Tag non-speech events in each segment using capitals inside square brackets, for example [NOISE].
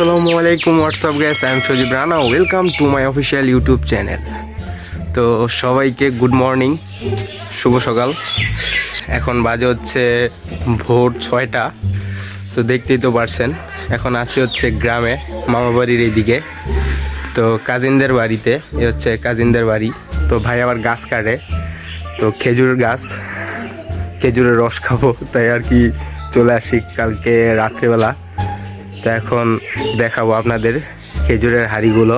আসসালামু আলাইকুম what's up guys I am Sajib Rana welcome to my official YouTube channel তো সবাইকে good morning শুভ সকাল। এখন বাজে হচ্ছে ভোর ছয়টা। তো দেখতেই তো পারছেন, এখন আছি হচ্ছে গ্রামে মামা বাড়ির এইদিকে। তো কাজিনদের বাড়িতে, এ হচ্ছে কাজিনদের বাড়ি। তো ভাই আবার গাছ কাটে, তো খেজুর গাছ, খেজুরের রস খাব। তাই আর কি চলে আসি কালকে রাত্রেবেলা। তো এখন দেখাবো আপনাদের খেজুরের হাড়িগুলো।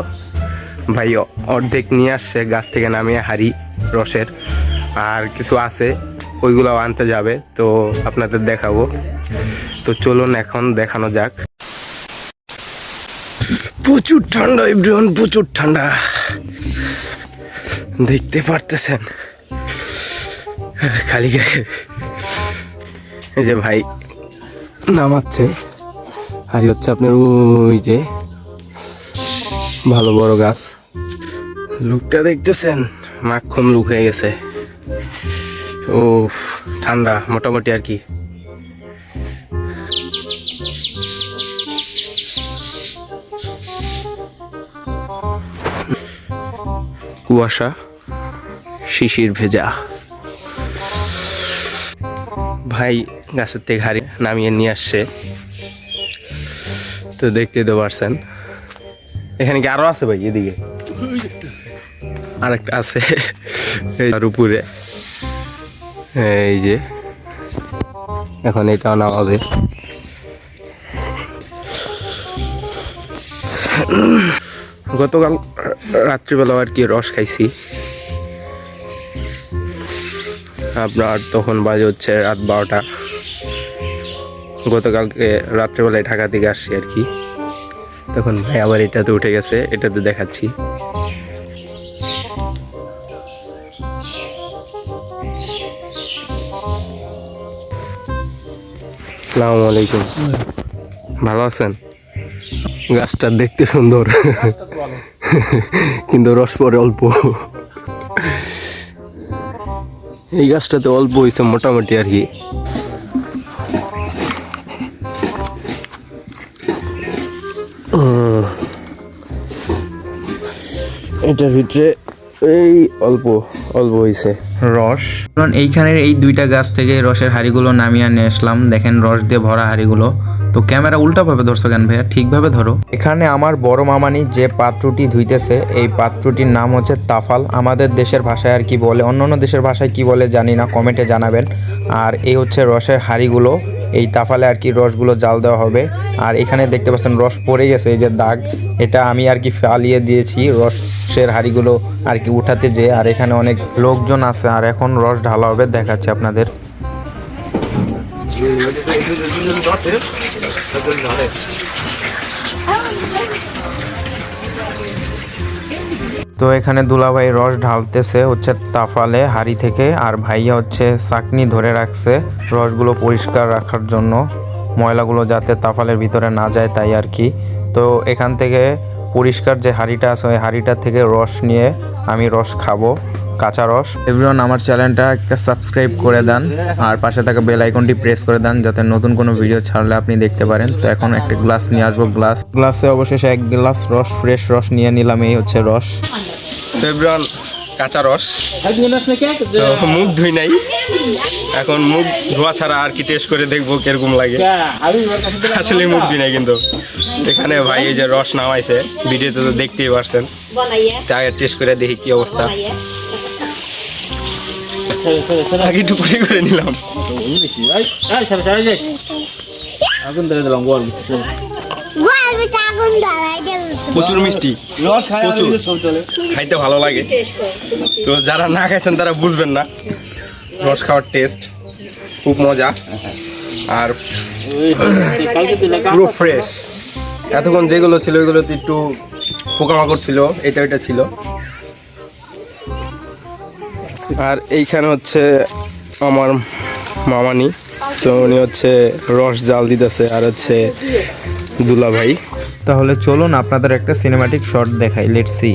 ভাই, অর্ধেক নিয়ে আসছে, গাছ থেকে নামিয়ে হাড়ি, রসের। আর কিছু আছে ওইগুলো আনতে যাবে, তো আপনাদের দেখাবো। তো চলুন এখন দেখানো যাক। প্রচুর ঠান্ডা, এভরিওয়ান, প্রচুর ঠান্ডা। দেখতে পারতেছেন? খালি গায়ে। যে ভাই, নামাচ্ছে। আর হচ্ছে আপনার ওই যে ভালো বড় গাছ। লুকটা দেখতেছেন? মাখন লুক হয়ে গেছে। ও ঠান্ডা মোটামুটি আর কি। কুয়াশা, শিশির ভেজা। ভাই, গাছের থেকে হাড়ি নামিয়ে নিয়ে আসছে। তো দেখতে তো পারছেন। এখানে কি আরও আছে ভাই এদিকে? আরেকটা আছে। তার উপরে। এই যে। এখন এটাও নেওয়া হবে। গতকাল রাত্রিবেলা আর কি রস খাইছি। আপনার তখন বাজে হচ্ছে রাত বারোটা। গতকালকে রাত্রেবেলায় ঢাকা থেকে আসছি আর কি। তখন ভাই আবার এটাতে উঠে গেছে, এটাতে দেখাচ্ছি। আসসালামু আলাইকুম। ভালো আছেন? গাছটা দেখতে সুন্দর। কিন্তু রস পরে অল্প। এই গাছটাতে অল্প হয়েছে মোটামুটি আর কি। এটার ভিতরে এই অল্প অল্প হয়েছে রস। কারণ এইখানের এই দুইটা গাছ থেকে রসের হাঁড়িগুলো নামিয়ে নিয়ে আসলাম। দেখেন রস দিয়ে ভরা হাঁড়িগুলো। তো ক্যামেরা উল্টাভাবে ধরছো কেন ভাইয়া? ঠিকভাবে ধরো। এখানে আমার বড় মামানি যে পাত্রটি ধুইতেছে এই পাত্রটির নাম হচ্ছে তাফাল। আমাদের দেশের ভাষায় আর কি বলে অন্য অন্য দেশের ভাষায় কি বলে জানি না কমেন্টে জানাবেন। আর এই হচ্ছে রসের হাঁড়িগুলো। এই তাফালে আর কি রসগুলো জাল দেওয়া হবে। আর এখানে দেখতে পাচ্ছেন রস পড়ে গেছে, এই যে দাগ। এটা আমি আর কি ফালিয়ে দিয়েছি, রসের হাড়িগুলো আর কি উঠাতে যে। আর এখানে অনেক লোকজন আছে, আর এখন রস ঢালা হবে, দেখাচ্ছি আপনাদের। তো এখানে দুলাভাই রস ঢালতেছে হচ্ছে তাফালে হাড়ি থেকে, আর ভাইয়া হচ্ছে চাকনি ধরে রাখছে রসগুলো পরিষ্কার রাখার জন্য, ময়লাগুলো যাতে তাফালের ভিতরে না যায় তাই আর কি। তো এখান থেকে পরিষ্কার যে হাঁড়িটা আছে, ওই হাঁড়িটা থেকে রস নিয়ে আমি রস খাব। কাঁচা রস। এভরিওয়ান আমার চ্যানেলটা একটা সাবস্ক্রাইব করে দেন আর পাশে থাকা বেল আইকনটি প্রেস করে দেন যাতে নতুন কোনো ভিডিও ছাড়লে আপনি দেখতে পারেন। তো এখন একটা গ্লাস নিয়ে আসব গ্লাস গ্লাসে অবশেষে এক গ্লাস রস ফ্রেশ রস নিয়ে নিলাম এই হচ্ছে রস। ফেব্রন কাঁচা রস। তো মুখ ধুই নাই। এখন মুখ ধোয়া ছাড়া আর কি টেস্ট করে দেখব কীরকম লাগে। আসলে মুখ ধুই নাই কিন্তু। এখানে ভাই এই যে রস নামাইছে ভিডিওতে তো দেখতেই পারছেন। তাই আগে টেস্ট করে দেখি কি অবস্থা। আগে একটু করে করে নিলাম। আগুন ধরে দিলাম বল প্রচুর মিষ্টি। রস প্রচুর। খাইতে ভালো লাগে। তো যারা না খাইছেন তারা বুঝবেন না। রস খাওয়ার টেস্ট খুব মজা। আর পুরো ফ্রেশ এতক্ষণ যেগুলো ছিল ওইগুলোতে একটু পোকামাকড় ছিল এটা ওইটা ছিল। আর এইখানে হচ্ছে আমার মামানি, তো উনি হচ্ছে রস জাল দিতেছে আর হচ্ছে দুলা ভাই তাহলে চলুন আপনাদের একটা সিনেমাটিক শট দেখাই লেটসি সি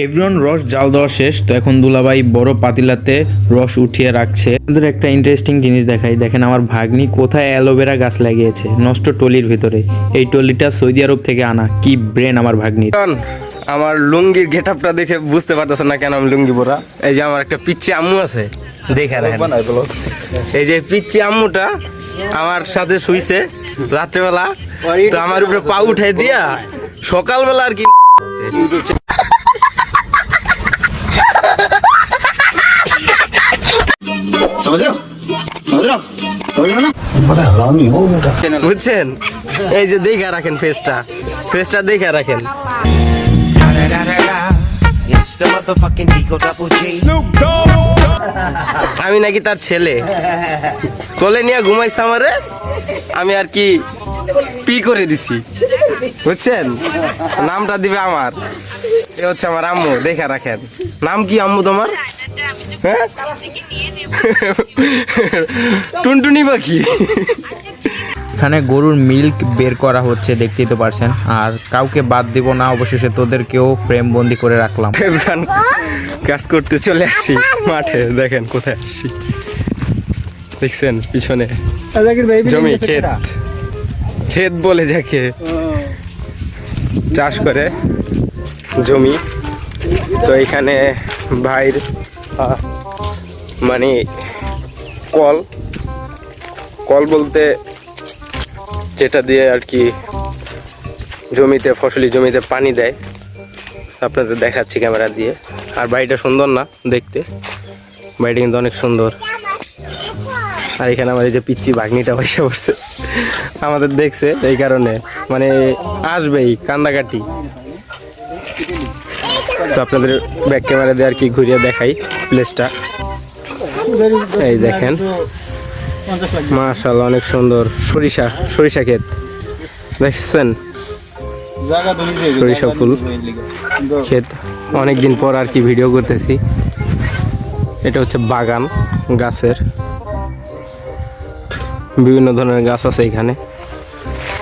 এভরিওয়ান রস জাল দেওয়া শেষ তো এখন দুলাভাই বড় পাতিলাতে রস উঠিয়ে রাখছে। আমাদের একটা ইন্টারেস্টিং জিনিস দেখাই। দেখেন আমার ভাগ্নি কোথায় অ্যালোভেরা গাছ লাগিয়েছে নষ্ট টলির ভিতরে। এই টলিটা সৌদি আরব থেকে আনা। কি ব্রেন আমার ভাগ্নির আমার লুঙ্গির গেট আপটা দেখে বুঝতে পারতেছে না কেন আমি লুঙ্গি পরা। এই যে আমার একটা পিচ্ছি আম্মু আছে দেখে এই যে পিচ্ছি আম্মুটা আমার সাথে শুইছে রাত্রেবেলা তো আমার উপরে পা উঠাই দিয়া সকালবেলা আর কি বুঝছেন? এই যে দেখে রাখেন ফেসটা ফেসটা দেখে রাখেন। আমি নাকি তার ছেলে। কোলে নিয়ে ঘুমাইছে আমারে, আমি আর কি পি করে দিছি। বুঝছেন? নামটা দিবে আমার। এ হচ্ছে আমার আম্মু, দেখে রাখেন। নাম কি আম্মু তোমার? হ্যাঁ? টুনটুনি পাখি। এখানে গরুর মিল্ক বের করা হচ্ছে দেখতেই তো পারছেন। আর কাউকে বাদ দিব না অবশেষে তোদেরকেও ফ্রেম বন্দি করে রাখলাম। কাজ করতে চলে আসছি মাঠে দেখেন কোথায় আসছি দেখছেন পিছনে? জমি ক্ষেত। ক্ষেত বলে যাকে। চাষ করে জমি। তো এখানে ভাইর মানে কল। কল বলতে যেটা দিয়ে আর কি জমিতে, ফসলি জমিতে পানি দেয়। আপনাদের দেখাচ্ছি ক্যামেরা দিয়ে। আর বাড়িটা সুন্দর না দেখতে? বাড়িটা কিন্তু অনেক সুন্দর। আর এখানে আমার এই যে পিচ্ছি বাগনিটা বসে পড়ছে। আমাদের দেখছে এই কারণে। মানে আসবেই, কান্দাকাটি। তো আপনাদের ব্যাক ক্যামেরা দিয়ে আর কি ঘুরিয়ে দেখাই প্লেসটা এই দেখেন। মাশাল্লাহ অনেক সুন্দর। সরিষা সরিষা ক্ষেত। দেখছেন? সরিষা ফুল। ক্ষেত। অনেকদিন পর আর কি ভিডিও করতেছি। এটা হচ্ছে বাগান গাছের। বিভিন্ন ধরনের গাছ আছে এখানে।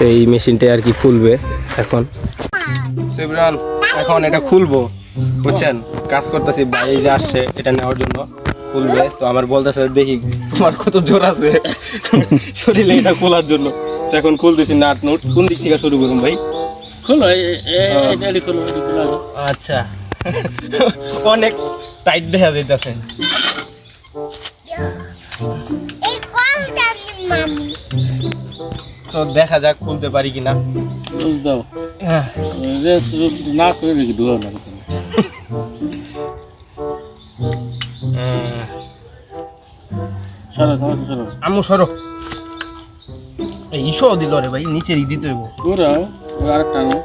এই মেশিনটা আর কি খুলবে এখন। এখন এটা খুলবো। বুঝছেন? কাজ করতেছি বাইরে যে আসছে এটা নেওয়ার জন্য। খুলবে তো আমার বলতেছে দেখি তোমার কত জোর আছে। শরীরে এটা খোলার জন্য। তো এখন খুলতেছি নাট নুট। কোন দিক থেকে শুরু করুন ভাই? খোলো আগে। আচ্ছা। অনেক টাইট দেখা যাইতেছে। এই কলটা মামি। তো দেখা যাক খুলতে পারি কিনা। হ্যাঁ। এই যে না করে রেখে ধুলো না সরো সরো আমু সরো। এই ইসো দিল রে ভাই নিচের ই দিতে হইব। পুরো আরেকটা আনো।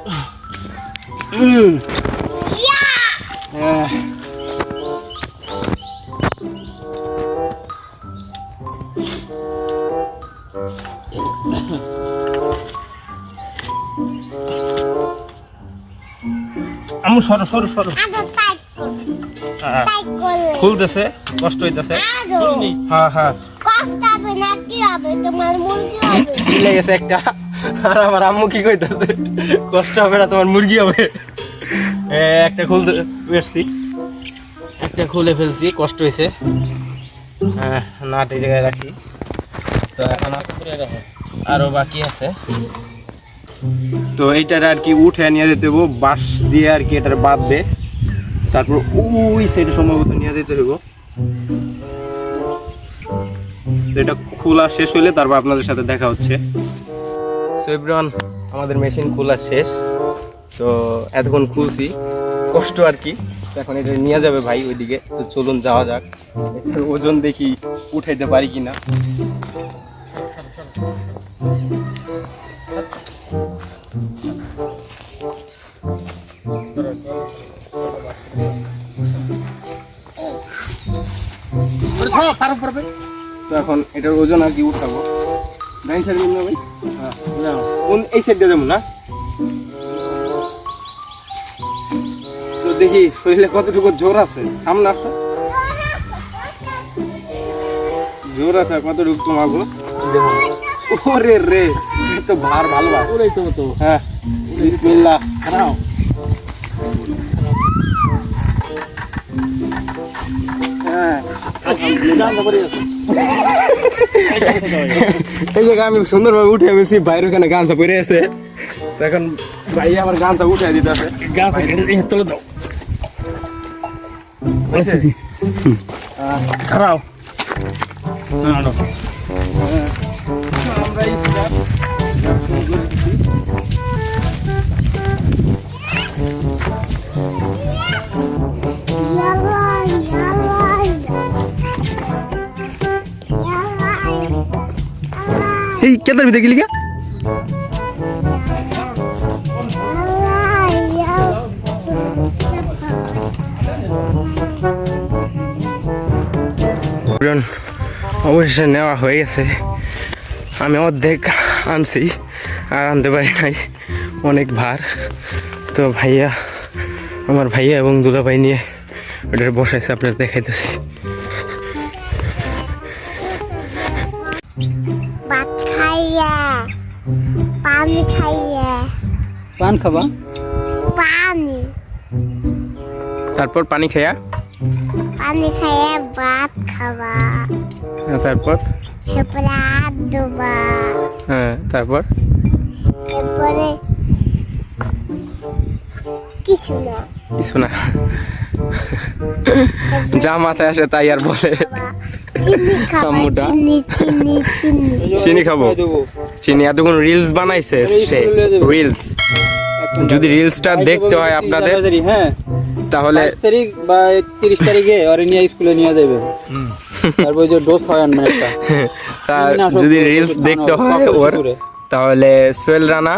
আমু সরো সরো সরো। খুলতেছে কষ্ট হইতেছে। হ্যাঁ হ্যাঁ। হবে। হবে গেছে একটা। আর আম্মু কি কষ্ট হবে না, তোমার মুরগি হবে। একটা একটা ফেলছি, কষ্ট হয়েছে হ্যাঁ নাট এই জায়গায় রাখি। আর- আরও বাকি আছে। তো এইটার আর কি উঠে নিয়ে যেতে হইব, বাঁশ দিয়ে আর কি এটার বাঁধবে। তারপর ওই সাইডে সম্ভবত নিয়ে যেতে হইব। তো এটা খোলা শেষ হইলে তারপর আপনাদের সাথে দেখা হচ্ছে। সো এভরিওয়ান আমাদের মেশিন খোলা শেষ। তো এতক্ষণ খুলছি। কষ্ট আর কি। এখন এটা নিয়ে যাবে ভাই ওইদিকে। তো চলুন যাওয়া যাক। এটার ওজন দেখি উঠাইতে পারি কিনা। তো এখন এটার ওজন আর কি উঠাবো। ডাইন সাইড নিয়ে ভাই কোন এই সাইডটা যেমন না? তো দেখি শরীরে কতটুকু জোর আছে? সামনে আসো। জোর আছে কতটুকু তোমাকে ওরে রে তো ভার ভালো ভাব ওরে তো তো। হ্যাঁ বিসমিল্লাহ। খারাপ হ্যাঁ। এই জায়গা আমি সুন্দরভাবে উঠে ফেলছি বাইরে ওখানে গানটা পরে আছে। এখন ভাই আমার গানটা উঠে দিতে আছে তোলে দাও। খারাপ না। কেতার ভিতরে গেলি গা অবশেষে নেওয়া হয়ে গেছে। আমি অর্ধেক আনছি, আর আনতে পারি নাই। অনেক ভার। তো ভাইয়া, আমার ভাইয়া এবং দুলা ভাই নিয়ে ওটার বসাইছে, আপনার দেখাইতেছি। পান খাবা? পানি। তারপর পানি খেয়া পানি খাইয়ে ভাত খাবা। তারপর? এরপরে হাত ধোবা। হ্যাঁ তারপর? এরপরে কিছু না। কিছু না। যা মাথায় আসে তাই আর বলে। চিনি খাবা চিনি চিনি চিনি। চিনি খাব? চিনি এতক্ষণ রিলস বানাইছে সে। রিলস যদি রিলসটা দেখতে হয় আপনাদের হ্যাঁ। তাহলে তারিখ বা একত্রিশ তারিখে ওরে নিয়ে স্কুলে নিয়ে যাবে তারপর যে ডোজ [LAUGHS] হয় আনবেন একটা। তার যদি রিলস দেখতে হয় ওর তাহলে সোহেল রানা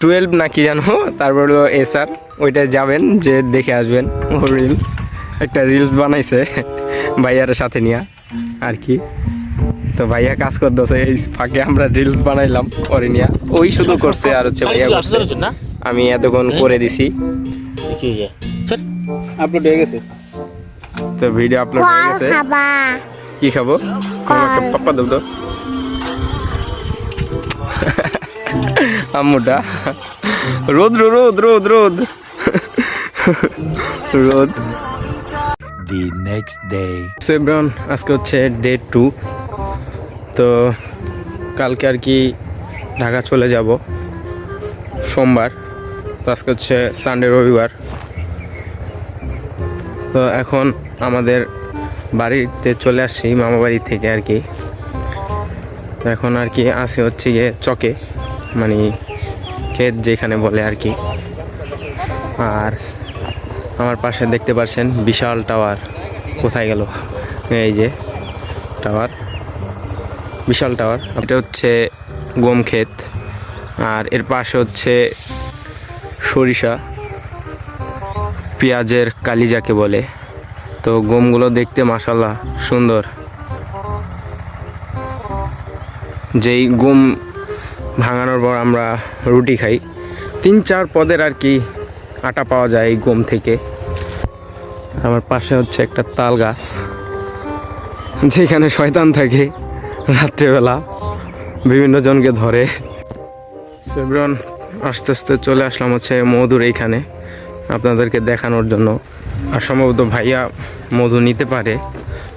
টুয়েলভ না কি জানো তারপর হলো এসআর ওইটা যাবেন যে দেখে আসবেন ওর রিলস একটা রিলস বানাইছে [LAUGHS] ভাইয়ার সাথে নিয়ে আর কি। তো ভাইয়া কাজ করতেছে এই ফাঁকে আমরা রিলস বানাইলাম করে নিয়ে। ওই শুধু করছে আর হচ্ছে ভাইয়া করছে। আমি এতক্ষণ করে দিছি। আপলোড হয়ে গেছে। তো ভিডিও আপলোড হয়ে গেছে। কি খাব? আমাকে পাপ্পা দেব তো। আম্মুটা। রোদ রোদ রোদ রোদ রোদ। The next day. সেব্রন আজকে হচ্ছে ডে টু তো কালকে আর কি ঢাকা চলে যাব সোমবার। তো আজকে হচ্ছে সানডে রবিবার। তো এখন আমাদের বাড়িতে চলে আসছি মামা বাড়ি থেকে আর কি। এখন আর কি আসে হচ্ছে গিয়ে চকে মানে ক্ষেত যেখানে বলে আর কি। আর আমার পাশে দেখতে পাচ্ছেন বিশাল টাওয়ার। কোথায় গেল? এই যে টাওয়ার। বিশাল টাওয়ার। এটা হচ্ছে গম ক্ষেত। আর এর পাশে হচ্ছে সরিষা, পেঁয়াজের কালি যাকে বলে। তো গমগুলো দেখতে মাসাল্লাহ সুন্দর। যেই গম ভাঙানোর পর আমরা রুটি খাই, তিন চার পদের আর কি আটা পাওয়া যায় এই গম থেকে। আমার পাশে হচ্ছে একটা তাল গাছ, যেখানে শয়তান থাকে। রাত্রেবেলা বিভিন্ন জনকে ধরে। সেব্রন আস্তে আস্তে চলে আসলাম হচ্ছে মধুর এইখানে আপনাদেরকে দেখানোর জন্য। আর সম্ভবত ভাইয়া মধু নিতে পারে।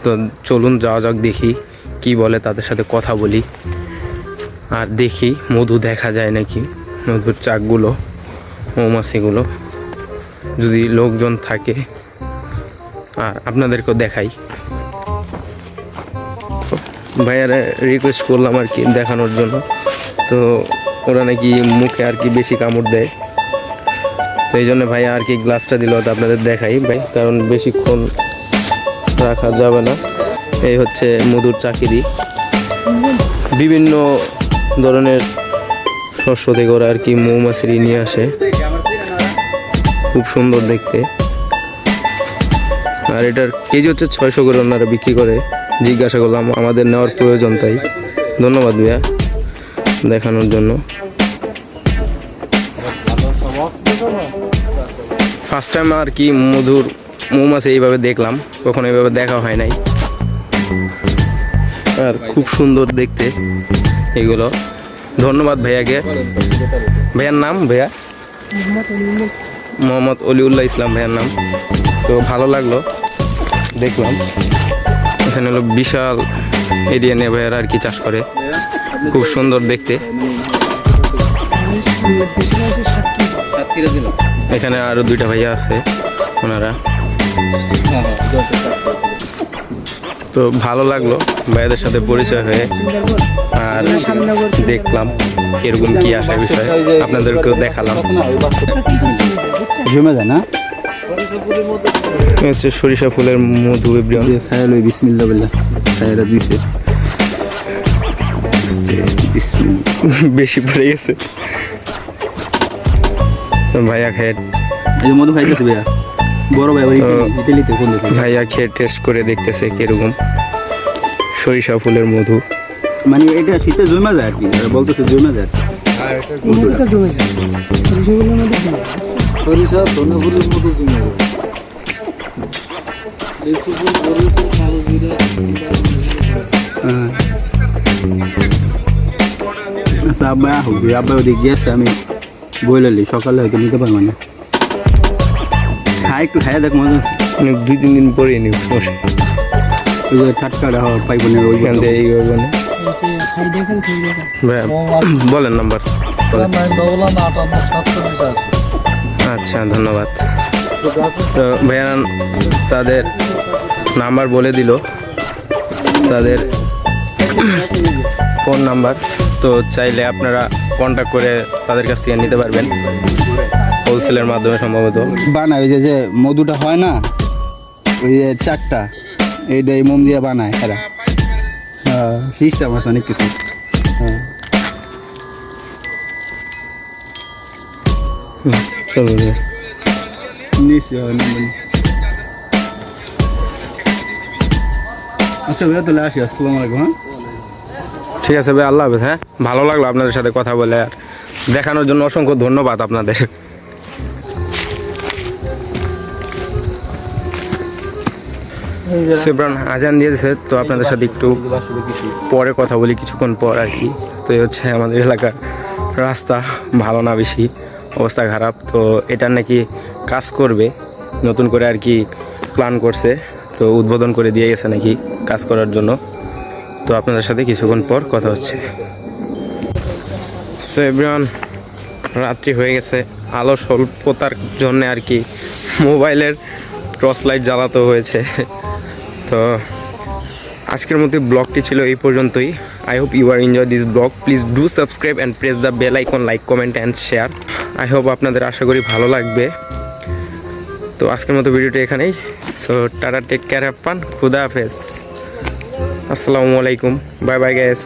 তো চলুন যাওয়া যাক, দেখি কি বলে তাদের সাথে কথা বলি। আর দেখি মধু দেখা যায় নাকি, মধুর চাকগুলো, মৌমাছিগুলো। যদি লোকজন থাকে, আর আপনাদেরকেও দেখাই। ভাইয়ারা রিকোয়েস্ট করলাম আর কি দেখানোর জন্য। তো ওরা নাকি মুখে আর কি বেশি কামড় দেয়। তো এই জন্য ভাইয়া আর কি গ্লাভসটা দিল আপনাদের দেখাই ভাই, কারণ বেশিক্ষণ রাখা যাবে না। এই হচ্ছে মধুর চাকিরি। বিভিন্ন ধরনের শস্য থেকে ওরা আর কি মৌমাছিরি নিয়ে আসে। খুব সুন্দর দেখতে। আর এটার কেজি হচ্ছে ছয়শো করে ওনারা বিক্রি করে। জিজ্ঞাসা করলাম, আমাদের নেওয়ার প্রয়োজন তাই। ধন্যবাদ ভাইয়া দেখানোর জন্য। ফার্স্ট টাইম আর কি মধুর মৌমাছি এইভাবে দেখলাম, কখনো এইভাবে দেখা হয় নাই। আর খুব সুন্দর দেখতে এগুলো। ধন্যবাদ ভাইয়াকে। ভাইয়ার নাম ভাইয়া? মোহাম্মদ অলিউল্লাহ ইসলাম ভাইয়ার নাম। তো ভালো লাগল, দেখলাম। এখানে হলো বিশাল এরিয়া নিয়ে ভাইয়ারা আর কি চাষ করে। খুব সুন্দর দেখতে। এখানে আরও দুইটা ভাইয়া আছে, ওনারা। তো ভালো লাগল ভাইয়াদের সাথে পরিচয় হয়ে, আর দেখলাম কীরকম কি আসার বিষয়। আপনাদেরকেও দেখালাম। জমে যায় না? হচ্ছে সরিষা ফুলের মধু এভরিওয়ান যে খায়াল ওই বিসমিল্লা বললা। দিছে। বেশি পড়ে গেছে। ভাইয়া খেয়ে এই মধু খাইতেছে ভাইয়া। বড় ভাই ওই কোন ভাইয়া খেয়ে টেস্ট করে দেখতেছে কীরকম। সরিষা ফুলের মধু। মানে এটা শীতে জমা যায় আর কি আর বলতেছে জমা যায়। সরিষা ধনে ফুলের মতো জমে। আচ্ছা আব্বা হোক আব্বা ওদিকে গিয়েছে আমি বইলালি সকালে হয়তো নিতে পারব না। খাই একটু খাই দেখ মজা মানে দুই তিন দিন পরে নিব। সমস্যা ওই যে হওয়া পাইবো না ওই এখান থেকে এই করব না। বলেন নাম্বার। আচ্ছা ধন্যবাদ। তো ভাইয়া তাদের নাম্বার বলে দিল। তাদের ফোন নাম্বার। তো চাইলে আপনারা কন্ট্যাক্ট করে তাদের কাছ থেকে নিতে পারবেন। হোলসেলের মাধ্যমে সম্ভবত। বানায়, ওই যে যে মধুটা হয় না, ওই যে চারটা, এইটা এই মোম দিয়ে বানায়, এরা। সিস্টেম আছে অনেক কিছু। চলো ভাইয়া। নিশ্চয় হয় না আচ্ছা ভাইয়া তাহলে আসি আসসালামু আলাইকুম হ্যাঁ? ঠিক আছে ভাই আল্লাহ হাফেজ হ্যাঁ? ভালো লাগল আপনাদের সাথে কথা বলে আর দেখানোর জন্য অসংখ্য ধন্যবাদ আপনাদের। সেব্রান আজান দিয়েছে তো আপনাদের সাথে একটু পরে কথা বলি কিছুক্ষণ পর আর কি। তো এই হচ্ছে আমাদের এলাকার রাস্তা ভালো না বেশি। অবস্থা খারাপ, তো এটা নাকি কাজ করবে, নতুন করে আর কি প্ল্যান করছে, তো উদ্বোধন করে দিয়ে গেছে নাকি কাজ করার জন্য। তো আপনাদের সাথে কিছুক্ষণ পর কথা হচ্ছে। সো এভরিওয়ান রাত্রি হয়ে গেছে। আলো স্বল্পতার জন্য আর কি মোবাইলের টর্চ লাইট জ্বালাতে হয়েছে। তো আজকের মধ্যে ব্লগটি ছিল এই পর্যন্তই। I hope you are enjoy this blog please do subscribe and press the bell icon like comment and share I hope আপনাদের আশা করি ভালো লাগবে। তো আজকের মতো ভিডিওটি এখানেই। So tata take care have fun খুদা হাফেজ। আসসালামু আলাইকুম। Bye bye gas